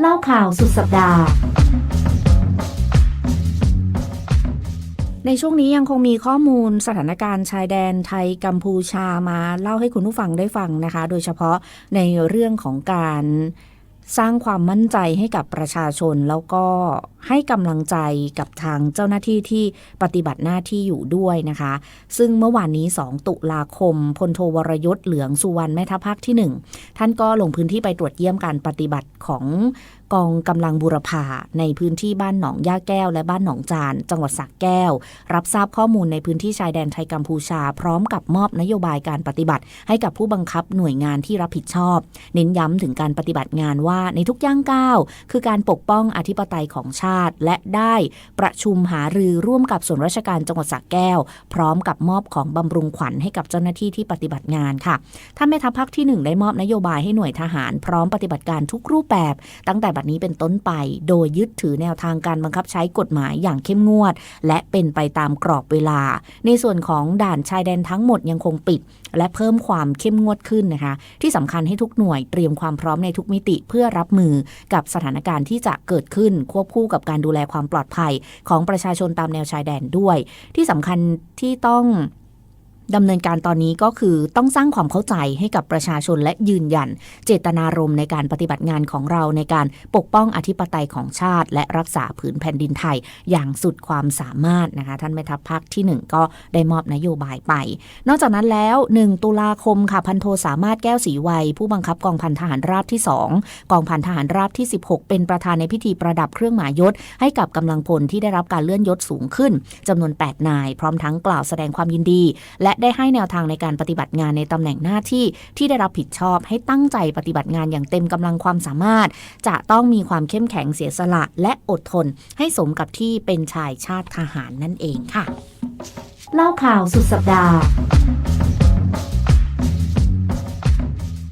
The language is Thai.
เล่าข่าวสุดสัปดาห์ ในช่วงนี้ยังคงมีข้อมูลสถานการณ์ชายแดนไทยกัมพูชามาเล่าให้คุณผู้ฟังได้ฟังนะคะ โดยเฉพาะในเรื่องของการสร้างความมั่นใจให้กับประชาชนแล้วก็ ให้กำลังใจกับทางเจ้าหน้าที่ที่ปฏิบัติหน้าที่อยู่ด้วยนะคะ ซึ่งเมื่อวานนี้ 2 ตุลาคมพลโทวรยศเหลืองสุวรรณแม่ทัพภาคที่ 1 ท่านก็ลงพื้นที่ไปตรวจเยี่ยมการปฏิบัติของกองกำลังบูรพาในพื้นที่บ้านหนองย่าแก้ว และบ้านหนองจาน จังหวัดสระแก้ว รับทราบข้อมูลในพื้นที่ชายแดนไทยกัมพูชา พร้อมกับมอบนโยบายการปฏิบัติ ให้กับผู้บังคับหน่วยงานที่รับผิดชอบ เน้นย้ำถึงการปฏิบัติงานว่าในทุกย่างก้าวคือการปกป้องอธิปไตยของชาติ และได้ประชุมหารือร่วมกับส่วนราชการจังหวัดสระแก้ว พร้อมกับมอบของบำรุงขวัญให้กับเจ้าหน้าที่ที่ปฏิบัติงานค่ะท่านแม่ทัพภาคที่หนึ่งได้มอบนโยบายให้หน่วยทหาร พร้อมปฏิบัติการทุกรูปแบบ ตั้งแต่บัดนี้เป็นต้นไป โดยยึดถือแนวทางการบังคับใช้กฎหมายอย่างเข้มงวด และเป็นไปตามกรอบเวลา ในส่วนของด่านชายแดนทั้งหมดยังคงปิด และเพิ่มความเข้มงวดขึ้นนะคะ ที่สำคัญให้ทุกหน่วยเตรียมความพร้อมในทุกมิติเพื่อรับมือกับสถานการณ์ที่จะเกิดขึ้นควบคู่กับการดูแลความปลอดภัยของประชาชนตามแนวชายแดนด้วย ที่สำคัญที่ต้อง ดำเนินการตอนนี้ก็คือต้องสร้างความเข้าใจให้กับประชาชนและยืนยัน เจตนารมณ์ในการปฏิบัติงานของเราในการปกป้องอธิปไตยของชาติ และรักษาผืนแผ่นดินไทยอย่างสุดความสามารถนะคะท่านแม่ทัพภาคที่ 1 ก็ได้มอบนโยบายไป นอกจากนั้นแล้ว 1 ตุลาคมค่ะพันโทสามารถแก้วศรีวัย ผู้บังคับกองพันทหารราบที่ 2 กองพันทหารราบที่ 16 เป็นประธานในพิธีประดับเครื่องหมายยศ ให้กับกำลังพลที่ได้รับการเลื่อนยศสูงขึ้นจำนวน 8 นาย พร้อมทั้งกล่าวแสดงความยินดี และได้ให้แนวทางในการปฏิบัติงานในตำแหน่งหน้าที่ที่ได้รับผิดชอบให้ตั้งใจปฏิบัติงานอย่างเต็มกำลังความสามารถ จะต้องมีความเข้มแข็งเสียสละและอดทน ให้สมกับที่เป็นชายชาติทหารนั่นเองค่ะ เล่าข่าวสุดสัปดาห์